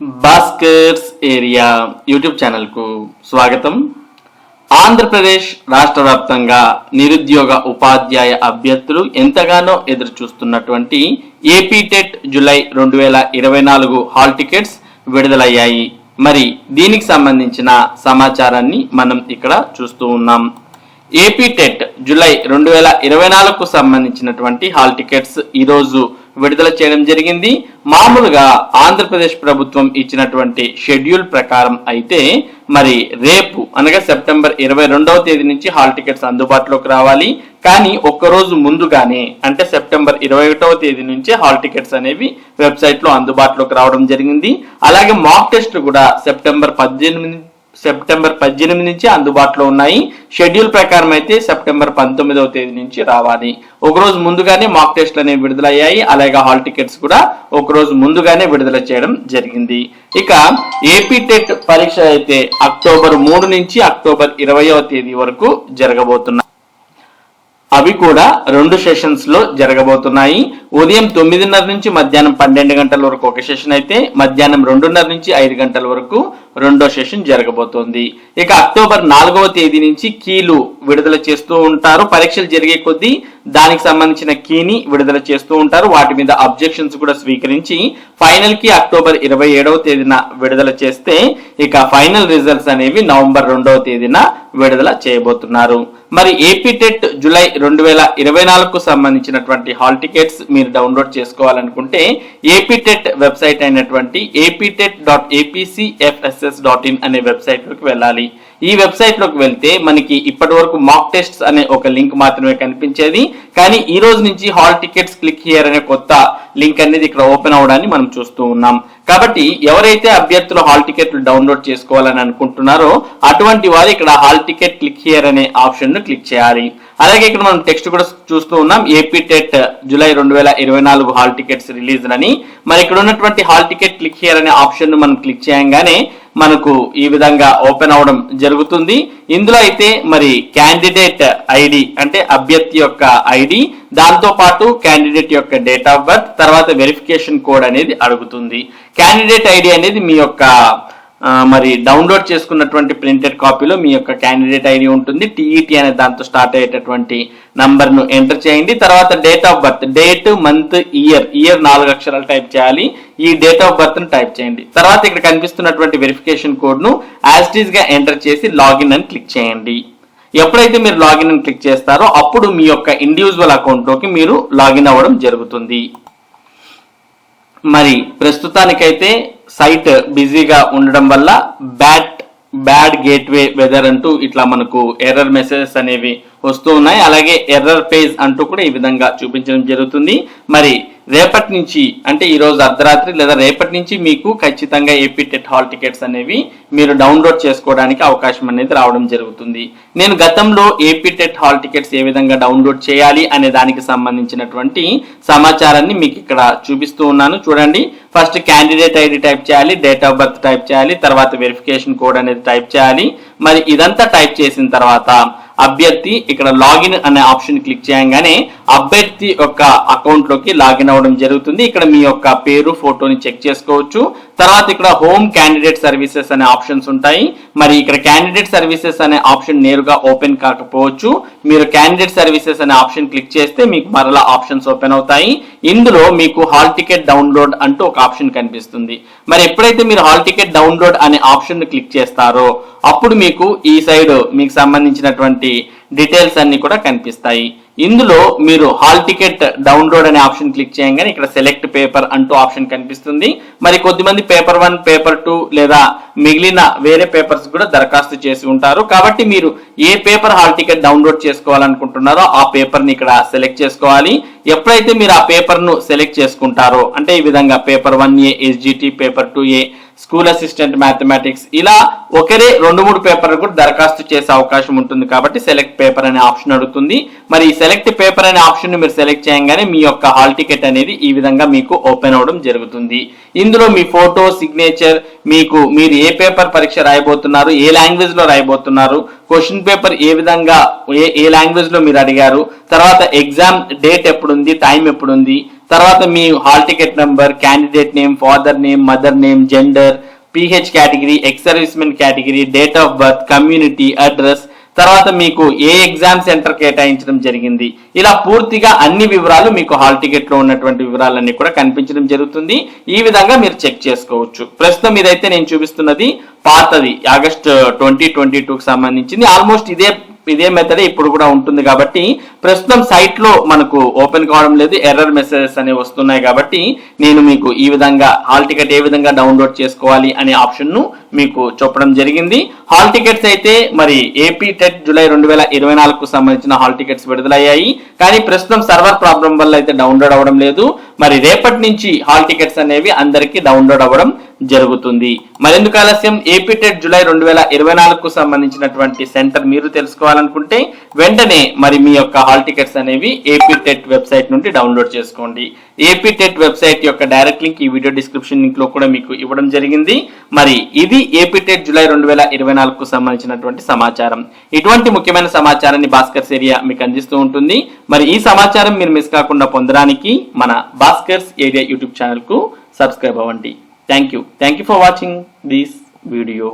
Bhaskar's area YouTube ఛానల్కు స్వాగతం ఆంధ్రప్రదేశ్ రాష్ట్ర వ్యాప్తంగా నిరుద్యోగ ఉపాధ్యాయ అభ్యర్థులు ఎంతగానో ఎదురు చూస్తున్నటువంటి ఏపీ టెట్ జులై రెండు వేల ఇరవై నాలుగు హాల్ టికెట్స్ విడుదలయ్యాయి మరి దీనికి సంబంధించిన సమాచారాన్ని మనం ఇక్కడ చూస్తూ ఉన్నాం ఏపీ టెట్ జులై రెండు వేల ఇరవై నాలుగుకు సంబంధించినటువంటి హాల్ టికెట్స్ ఈరోజు విడుదల చేయడం జరిగింది. మామూలుగా ఆంధ్రప్రదేశ్ ప్రభుత్వం ఇచ్చినటువంటి షెడ్యూల్ ప్రకారం అయితే మరి రేపు అనగా సెప్టెంబర్ ఇరవై రెండవ తేదీ నుంచి హాల్ టికెట్స్ అందుబాటులోకి రావాలి. కానీ ఒక్కరోజు ముందుగానే అంటే సెప్టెంబర్ ఇరవై ఒకటవ తేదీ నుంచే హాల్ టికెట్స్ అనేవి వెబ్సైట్లో అందుబాటులోకి రావడం జరిగింది. అలాగే మాక్ టెస్ట్ కూడా సెప్టెంబర్ పద్దెనిమిది సెప్టెంబర్ పద్దెనిమిది నుంచి అందుబాటులో ఉన్నాయి. షెడ్యూల్ ప్రకారం అయితే సెప్టెంబర్ పంతొమ్మిదవ తేదీ నుంచి రావాలి. ఒక రోజు ముందుగానే మాక్ టెస్ట్లు అనేవి విడుదలయ్యాయి. అలాగే హాల్ టికెట్స్ కూడా ఒక రోజు ముందుగానే విడుదల చేయడం జరిగింది. ఇక ఏపీ టెట్ పరీక్ష అయితే అక్టోబర్ మూడు నుంచి అక్టోబర్ ఇరవయవ తేదీ వరకు జరగబోతున్నాయి అవి కూడా రెండు సెషన్స్లో జరగబోతున్నాయి. ఉదయం తొమ్మిదిన్నర నుంచి మధ్యాహ్నం పన్నెండు గంటల వరకు ఒక సెషన్ అయితే మధ్యాహ్నం రెండున్నర నుంచి ఐదు గంటల వరకు రెండో సెషన్ జరగబోతోంది. ఇక అక్టోబర్ నాలుగవ తేదీ నుంచి కీలు విడుదల చేస్తూ ఉంటారు. పరీక్షలు జరిగే కొద్దీ దానికి సంబంధించిన కీని విడుదల చేస్తూ ఉంటారు. వాటి మీద అబ్జెక్షన్స్ కూడా స్వీకరించి ఫైనల్కి అక్టోబర్ ఇరవై ఏడవ తేదీన విడుదల చేస్తే ఇక ఫైనల్ రిజల్ట్స్ అనేవి నవంబర్ రెండవ తేదీన విడుదల చేయబోతున్నారు. మరి ఏపీ టెట్ జులై రెండు వేల ఇరవై నాలుగుకు సంబంధించినటువంటి హాల్ టికెట్స్ మీరు డౌన్లోడ్ చేసుకోవాలనుకుంటే ఏపీ టెట్ వెబ్సైట్ అయినటువంటి AP TET dot APCFSS dot in అనే వెబ్సైట్లోకి వెళ్ళాలి. ఈ వెబ్సైట్లోకి వెళ్తే మనకి ఇప్పటి వరకు మాక్ టెస్ట్స్ అనే ఒక లింక్ మాత్రమే కనిపించేది. కానీ ఈ రోజు నుంచి హాల్ టికెట్స్ క్లిక్ హియర్ అనే కొత్త లింక్ అనేది ఇక్కడ ఓపెన్ అవడాన్ని మనం చూస్తూ ఉన్నాం. కాబట్టి ఎవరైతే అభ్యర్థులు హాల్ టికెట్లు డౌన్లోడ్ చేసుకోవాలని అనుకుంటున్నారో అటువంటి వారు ఇక్కడ హాల్ టికెట్ క్లిక్ హియర్ అనే ఆప్షన్ను క్లిక్ చేయాలి. అలాగే ఇక్కడ మనం టెక్స్ట్ కూడా చూస్తూ ఉన్నాం ఏపీ టెట్ జూలై రెండు వేల ఇరవై నాలుగు హాల్ టికెట్స్ రిలీజ్ అని మరి ఇక్కడ ఉన్నటువంటి హాల్ టికెట్ క్లిక్ హియర్ అనే ఆప్షన్ను మనం క్లిక్ చేయగానే మనకు ఈ విధంగా ఓపెన్ అవడం జరుగుతుంది. ఇందులో అయితే మరి క్యాండిడేట్ ఐడి అంటే అభ్యర్థి యొక్క ఐడి దాంతో పాటు క్యాండిడేట్ యొక్క డేట్ ఆఫ్ బర్త్ తర్వాత వెరిఫికేషన్ కోడ్ అనేది అడుగుతుంది. క్యాండిడేట్ ఐడి అనేది మీ యొక్క మరి డౌన్లోడ్ చేసుకున్నటువంటి ప్రింటెడ్ కాపీలో మీ యొక్క క్యాండిడేట్ ఐడి ఉంటుంది. టీఈటీ అనే దాంతో స్టార్ట్ అయ్యేటటువంటి నంబర్ను ఎంటర్ చేయండి. తర్వాత date of birth date month year year నాలుగు అక్షరాలు టైప్ చేయాలి. ఈ డేట్ ఆఫ్ బర్త్ను టైప్ చేయండి. తర్వాత ఇక్కడ కనిపిస్తున్నటువంటి వెరిఫికేషన్ కోడ్ను యాజ్గా ఎంటర్ చేసి లాగిన్ అని క్లిక్ చేయండి. ఎప్పుడైతే మీరు లాగిన్ అని క్లిక్ చేస్తారో అప్పుడు మీ యొక్క ఇండివిజువల్ అకౌంట్లోకి మీరు లాగిన్ అవ్వడం జరుగుతుంది. మరి ప్రస్తుతానికైతే సైట్ బిజీగా ఉండడం వల్ల బ్యాట్ బ్యాడ్ గేట్వే వెదర్ అంటూ ఇట్లా మనకు ఎర్రర్ మెసేజెస్ అనేవి వస్తూ ఉన్నాయి. అలాగే ఎర్రర్ పేజ్ అంటూ కూడా ఈ విధంగా చూపించడం జరుగుతుంది. మరి రేపటి నుంచి అంటే ఈ రోజు అర్ధరాత్రి లేదా రేపటి నుంచి మీకు ఖచ్చితంగా ఏపీ టెట్ హాల్ టికెట్స్ అనేవి మీరు డౌన్లోడ్ చేసుకోవడానికి అవకాశం అనేది రావడం జరుగుతుంది. నేను గతంలో ఏపీ టెట్ హాల్ టికెట్స్ ఏ విధంగా డౌన్లోడ్ చేయాలి అనే దానికి సంబంధించినటువంటి సమాచారాన్ని మీకు ఇక్కడ చూపిస్తూ ఉన్నాను. చూడండి. ఫస్ట్ క్యాండిడేట్ ఐడి టైప్ చేయాలి డేట్ ఆఫ్ బర్త్ టైప్ చేయాలి తర్వాత వెరిఫికేషన్ కోడ్ అనేది టైప్ చేయాలి. మరి ఇదంతా టైప్ చేసిన తర్వాత అభ్యర్థి ఇక్కడ లాగిన్ అనే ఆప్షన్ క్లిక్ చేయగానే అభ్యర్థి యొక్క అకౌంట్లోకి లాగిన్ అవ్వడం జరుగుతుంది. ఇక్కడ మీ యొక్క పేరు ఫోటోని చెక్ చేసుకోవచ్చు. తర్వాత ఇక్కడ హోమ్ క్యాండిడేట్ సర్వీసెస్ అనే ఆప్షన్స్ ఉంటాయి. మరి ఇక్కడ క్యాండిడేట్ సర్వీసెస్ అనే ఆప్షన్ నేరుగా ఓపెన్ కాకపోవచ్చు. మీరు క్యాండిడేట్ సర్వీసెస్ అనే ఆప్షన్ క్లిక్ చేస్తే మీకు మరలా ఆప్షన్స్ ఓపెన్ అవుతాయి. ఇందులో మీకు హాల్ టికెట్ డౌన్లోడ్ అంటూ ఒక ఆప్షన్ కనిపిస్తుంది. మరి ఎప్పుడైతే మీరు హాల్ టికెట్ డౌన్లోడ్ అనే ఆప్షన్ క్లిక్ చేస్తారో అప్పుడు మీకు ఈ సైడ్ మీకు సంబంధించినటువంటి డీటెయిల్స్ అన్ని కూడా కనిపిస్తాయి. ఇందులో మీరు హాల్ టికెట్ డౌన్లోడ్ అనే ఆప్షన్ క్లిక్ చేయగానే ఇక్కడ సెలెక్ట్ పేపర్ అంటూ ఆప్షన్ కనిపిస్తుంది. మరి కొద్దిమంది పేపర్ వన్ పేపర్ టూ లేదా మిగిలిన వేరే పేపర్స్ కూడా దరఖాస్తు చేసి ఉంటారు. కాబట్టి మీరు ఏ పేపర్ హాల్ టికెట్ డౌన్లోడ్ చేసుకోవాలనుకుంటున్నారో ఆ పేపర్ని ఇక్కడ సెలెక్ట్ చేసుకోవాలి. ఎప్పుడైతే మీరు ఆ పేపర్ను సెలెక్ట్ చేసుకుంటారో అంటే ఈ విధంగా paper one A SGT paper two A school assistant mathematics. ఇలా ఒకరే రెండు మూడు పేపర్లు కూడా దరఖాస్తు చేసే అవకాశం ఉంటుంది కాబట్టి సెలెక్ట్ పేపర్ అనే ఆప్షన్ అడుగుతుంది. మరి ఈ సెలెక్ట్ పేపర్ అనే ఆప్షన్ మీరు సెలెక్ట్ చేయగానే మీ యొక్క హాల్ టికెట్ అనేది ఈ విధంగా మీకు ఓపెన్ అవడం జరుగుతుంది. ఇందులో మీ ఫోటో సిగ్నేచర్ మీకు మీరు ఏ పేపర్ పరీక్ష రాయబోతున్నారు ఏ లాంగ్వేజ్లో రాయబోతున్నారు క్వశ్చన్ పేపర్ ఏ విధంగా ఏ ఏ లాంగ్వేజ్లో మీరు అడిగారు తర్వాత ఎగ్జామ్ డేట్ ఎప్పుడుంది టైం ఎప్పుడుంది తర్వాత మీ hall ticket number candidate name father name mother name gender PH category ex servicemen category date of birth community address తర్వాత మీకు ఏ ఎగ్జామ్ సెంటర్ కేటాయించడం జరిగింది. ఇలా పూర్తిగా అన్ని వివరాలు మీకు హాల్ టికెట్లో ఉన్నటువంటి వివరాలన్నీ కూడా కనిపించడం జరుగుతుంది. ఈ విధంగా మీరు చెక్ చేసుకోవచ్చు. ప్రస్తుతం ఇదైతే నేను చూపిస్తున్నది పాతది ఆగస్ట్ ట్వంటీ ట్వంటీ టూకి సంబంధించింది. ఆల్మోస్ట్ ఇదే ఇదే మెథడే ఇప్పుడు కూడా ఉంటుంది కాబట్టి ప్రస్తుతం సైట్లో మనకు ఓపెన్ కావడం లేదు ఎర్రర్ మెసేజెస్ అనేవి వస్తున్నాయి కాబట్టి నేను మీకు ఈ విధంగా హాల్ టికెట్ ఏ విధంగా డౌన్లోడ్ చేసుకోవాలి అనే ఆప్షన్ను మీకు చెప్పడం జరిగింది. హాల్ టికెట్స్ అయితే మరి ఏపీ టెట్ జూలై రెండు వేల ఇరవై నాలుగుకు సంబంధించిన హాల్ టికెట్స్ విడుదలయ్యాయి. కానీ ప్రస్తుతం సర్వర్ ప్రాబ్లం వల్ల అయితే డౌన్లోడ్ అవ్వడం లేదు. మరి రేపటి నుంచి హాల్ టికెట్స్ అనేవి అందరికీ డౌన్లోడ్ అవ్వడం జరుగుతుంది. మరెందుకు ఆలస్యం? ఏపీ టెట్ జూలై రెండు వేల ఇరవై నాలుగుకు సంబంధించినటువంటి సెంటర్ మీరు తెలుసుకోవాలనుకుంటే వెంటనే మరి మీ యొక్క హాల్ టికెట్స్ అనేవి ఏపీ టెట్ వెబ్సైట్ నుండి డౌన్లోడ్ చేసుకోండి. ఏపీ టెట్ వెబ్సైట్ యొక్క డైరెక్ట్ లింక్ ఈ వీడియో డిస్క్రిప్షన్ లింక్లో కూడా మీకు ఇవ్వడం జరిగింది. మరి ఇది ఏపీ టెట్ జూలై రెండు వేల ఇరవై నాలుగుకు సంబంధించినటువంటి సమాచారం. ఇటువంటి ముఖ్యమైన సమాచారాన్ని భాస్కర్ సేరియా మీకు అందిస్తూ ఉంటుంది. మరి ఈ సమాచారం మీరు మిస్ కాకుండా పొందడానికి మన భాస్కర్స్ ఏరియా యూట్యూబ్ ఛానల్కు సబ్స్క్రైబ్ అవ్వండి. Thank you thank you for watching this video.